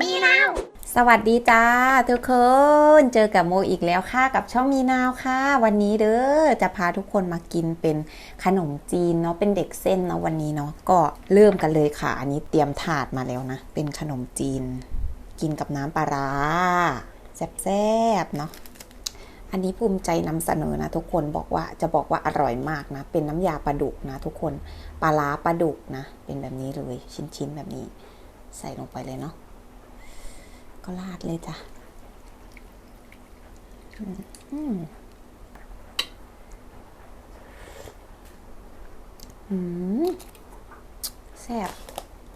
มีนาว สวัสดีจ้าทุกคน เจอกับโมอีกแล้วค่ะกับช่องมีนาวค่ะ วันนี้เด้อจะพาทุกคนมากินเป็นขนมจีนเนาะเป็นเด็กเส้นเนาะวันนี้เนาะก็เริ่มกันเลยค่ะ อันนี้เตรียมถาดมาแล้วนะ เป็นขนมจีน กินกับน้ำปลาร้าแซ่บๆเนาะอันนี้ภูมิใจนำเสนอนะทุกคนบอกว่าจะบอกว่าอร่อยมากนะ เป็นน้ำยาปลาดุกนะทุกคนปลาร้าปลาดุกนะ เป็นแบบนี้เลยชิ้นๆแบบนี้ ใส่ลงไปเลยเนาะ ก็ราดเลยจ้ะอืมอืมแซ่บ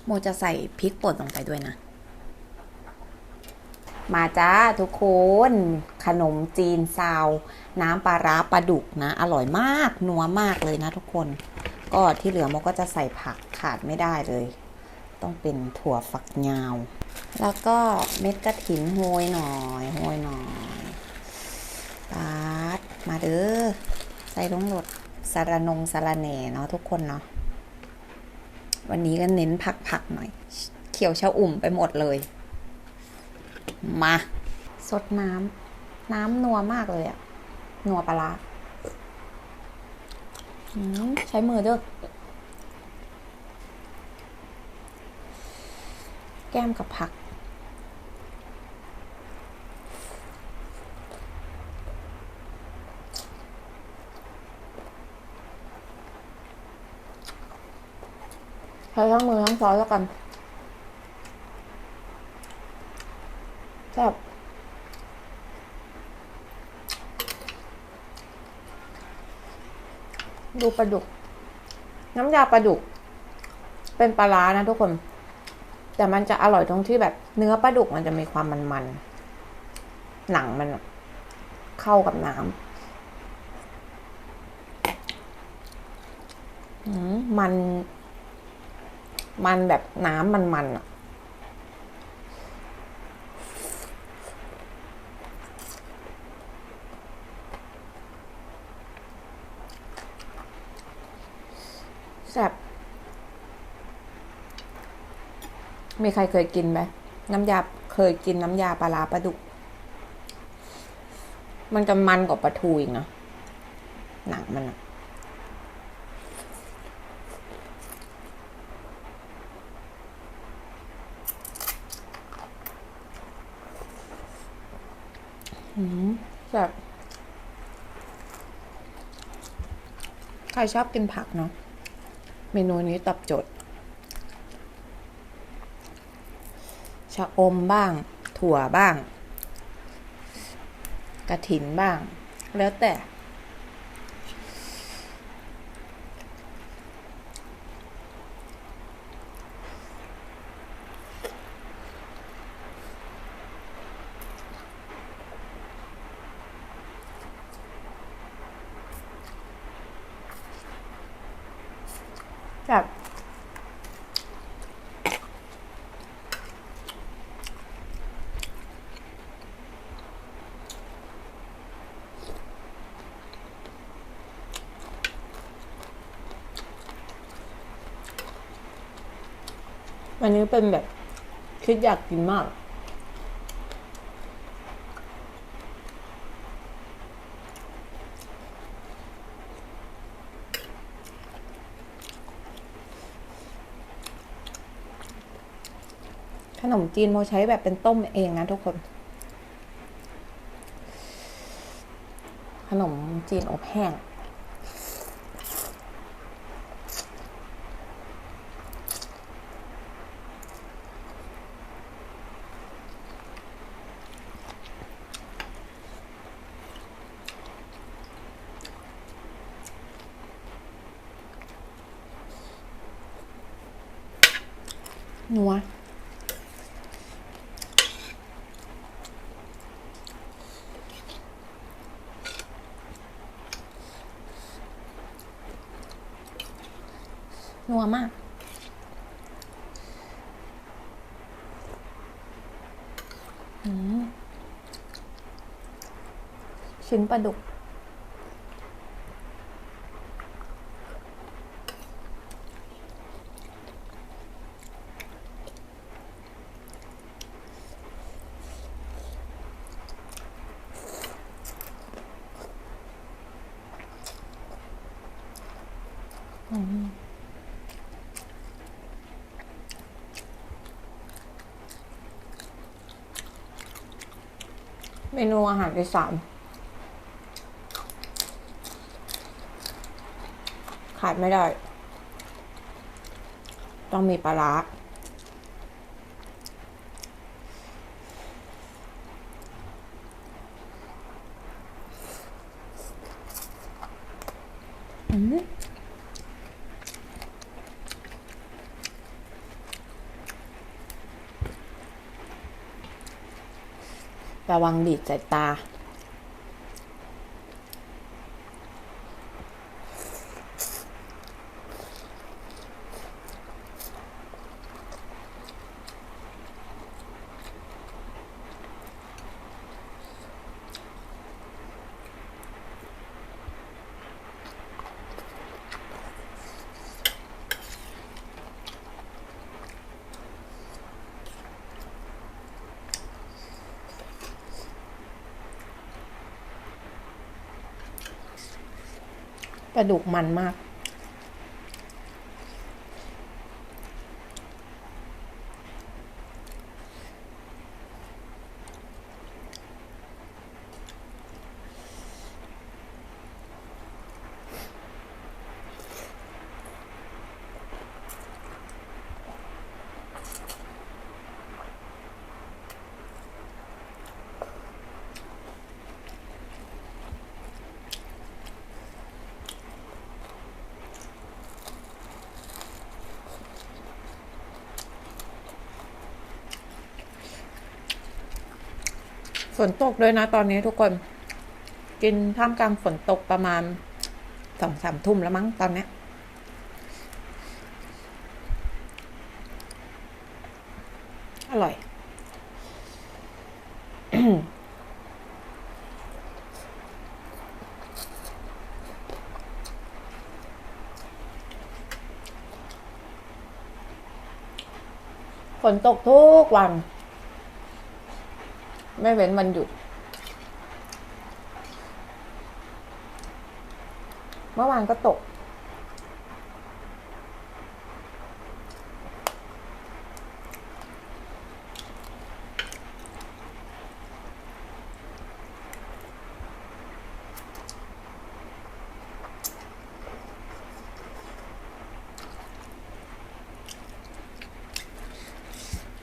โมจะใส่พริกป่นลงไปด้วยนะ มาจ้าทุกคน ขนมจีนซาว น้ำปลาร้าปลาดุกนะ อร่อยมากนัวมากเลยนะทุกคน ก็ที่เหลือโมก็จะใส่ผักขาดไม่ได้เลย ต้องเป็นถั่วฝักยาว แล้วก็เม็ดกระถินโหยหน่อยโหยหน่อยปาดมาเด้อใส่ลงหลดสารนงสารแหน่เนาะทุกคนเนาะวันนี้ก็เน้นผักๆหน่อย เขียวชะอุ่มไปหมดเลย มาสดน้ำน้ำนัวมากเลยอะนัวปลาร้าอืมใช้มือเด้อ แก้มกับผัก ใช้ทั้งมือทั้งซอสแล้วกันแซ่บดูปลาดุก น้ำยาปลาดุก เป็นปลาร้านะทุกคน แต่มันจะอร่อยตรงที่แบบเนื้อปลาดุกมันจะมีความมันๆ หนังมันเข้ากับน้ำมมัน มันแบบน้ำมันมันอะแซ่บ มีใครเคยกินไหมน้ำยาเคยกินน้ำยาปลาร้าปลาดุก มันจะมันกว่าปลาทูอีกเนาะหนังมันอะอืมแบบใครชอบกินผักเนาะเมนูนี้ตอบโจทย์ ชะอมบ้าง ถั่วบ้าง กระถินบ้าง แล้วแต่ แบบ วันนี้เป็นแบบคิดอยากกินมาก ขนมจีนโมใช้แบบเป็นต้มเองนะทุกคน ขนมจีนอบแห้ง นัวนัวมากอืมชิ้นปลาดุก เมนูอาหารอีสานขาดไม่ได้ ต้องมีปลาร้าอืม ระวังดีดสายตา ระดูกมันมาก ฝนตกด้วยนะตอนนี้ทุกคน กินท่ามกลางฝนตกประมาณสองสามทุ่มแล้วมั้งตอนนี้อร่อย ฝนตกทุกวัน ไม่เว้นวันหยุด เมื่อวานก็ตก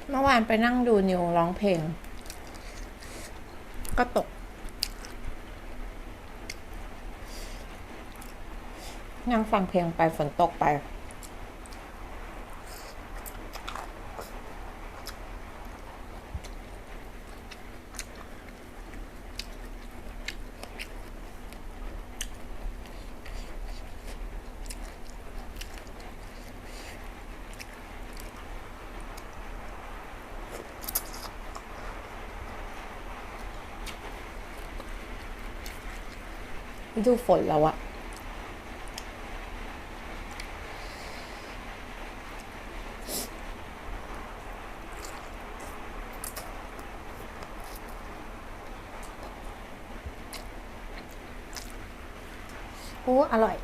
เมื่อวานไปนั่งดูนิวร้องเพลง ก็ตก นั่งฟังเพลงไปฝนตกไป ดูฝนแล้วอะโอ้อร่อย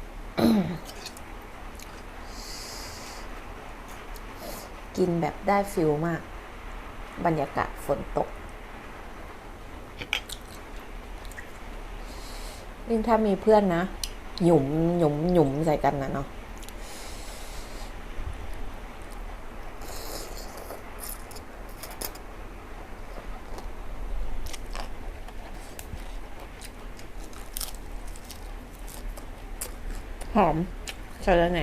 กินแบบได้ฟิลมาก บรรยากาศฝนตก ยิ่งถ้ามีเพื่อนนะ หยุมหยุมหยุมใส่กันนะเนาะหอมใส่แล้วไหน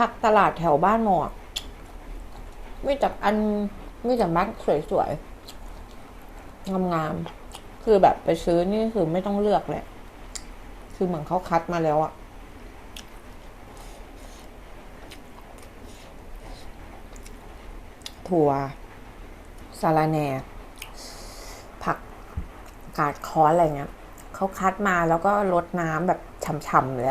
ผักตลาดแถวบ้านหมอกมีแต่อันมีแต่มักสวยๆ งามๆ คือแบบไปซื้อนี่คือไม่ต้องเลือกแหละคือเหมือนเขาคัดมาแล้วอะถั่วสาลาแหน่ ผักกาดคอนอะไรเงี้ยเขาคัดมาแล้วก็ลดน้ำแบบฉ่ำๆเลย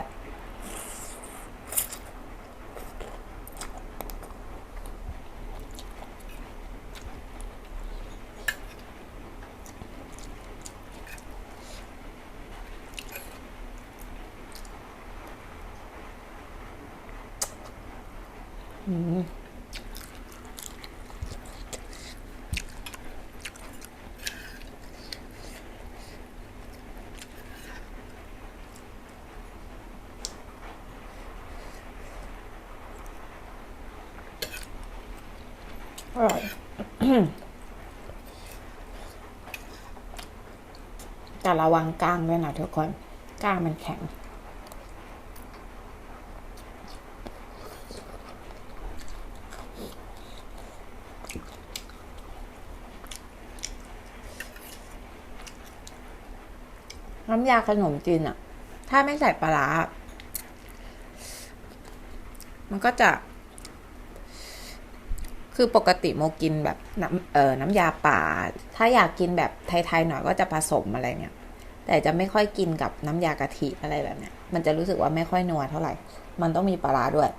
อร่อยแต่ระวังก้างด้วยนะทุกคนก้างมันแข็ง น้ำยาขนมจีนอะถ้าไม่ใส่ปลาร้ามันก็จะ คือปกติโมกินแบบน้ำเอ่อน้ำยาป่า ถ้าอยากกินแบบไทยๆหน่อยก็จะผสมอะไรเงี้ยแต่จะไม่ค่อยกินกับน้ำยากะทิอะไรแบบเนี้ย มันจะรู้สึกว่าไม่ค่อยนัวเท่าไหร่ มันต้องมีปลาร้าด้วย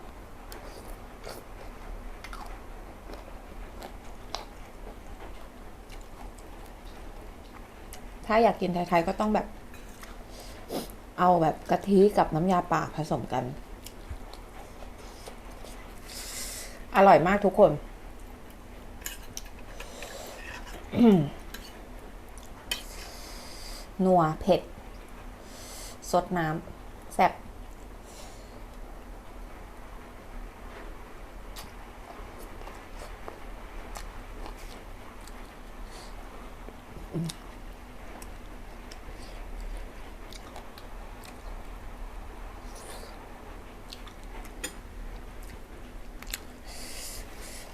ถ้าอยากกินไทยๆก็ต้องแบบ เอาแบบกะทิกับน้ำยาป่าผสมกัน อร่อยมากทุกคน นัวเผ็ด สดน้ำแซ่บ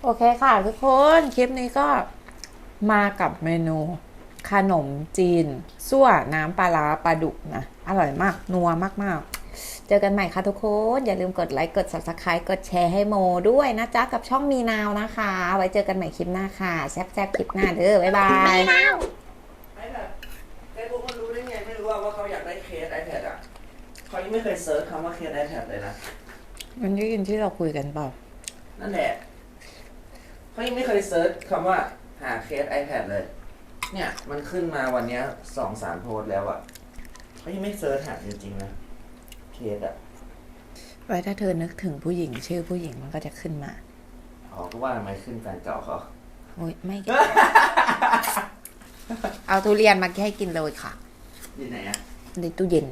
โอเคค่ะทุกคน คลิปนี้ก็มากับเมนูขนมจีนซั่วน้ำปลาร้าปลาดุกนะ อร่อยมาก นัวมาก ๆ เจอกันใหม่ค่ะทุกคน อย่าลืมกดไลค์ กด subscribe กดแชร์ให้โมด้วยนะจ๊ะ กับช่องมีนาวนะคะ ไว้เจอกันใหม่คลิปหน้าค่ะ แซ่บๆคลิปหน้าเด้อ บ๊ายบาย ไอแพดเฟซบุ๊กมันรู้ได้ไงไม่รู้ว่าว่าเขาอยากได้เคส iPad อะเขายังไม่เคยเซิร์ชคำว่าเคส iPad เลยนะ มันได้ยินที่เราคุยกันเปล่า นั่นแหละ เขายังไม่เคยเซิร์ชคำว่าหาเคส iPad เลย เนี่ยมันขึ้นมาวันเนี้ยสองสามโพสต์แล้วอะเขายังไม่เซิร์ชหาจริงๆนะเคสอะไว้ถ้าเธอนึกถึงผู้หญิง ชื่อผู้หญิงมันก็จะขึ้นมาอ๋อก็ว่าทำไมขึ้นแฟนเก่าเขา โอ้ยไม่ เอาทุเรียนมาให้กินเลยค่ะ อยู่ไหนอะในตู้เย็น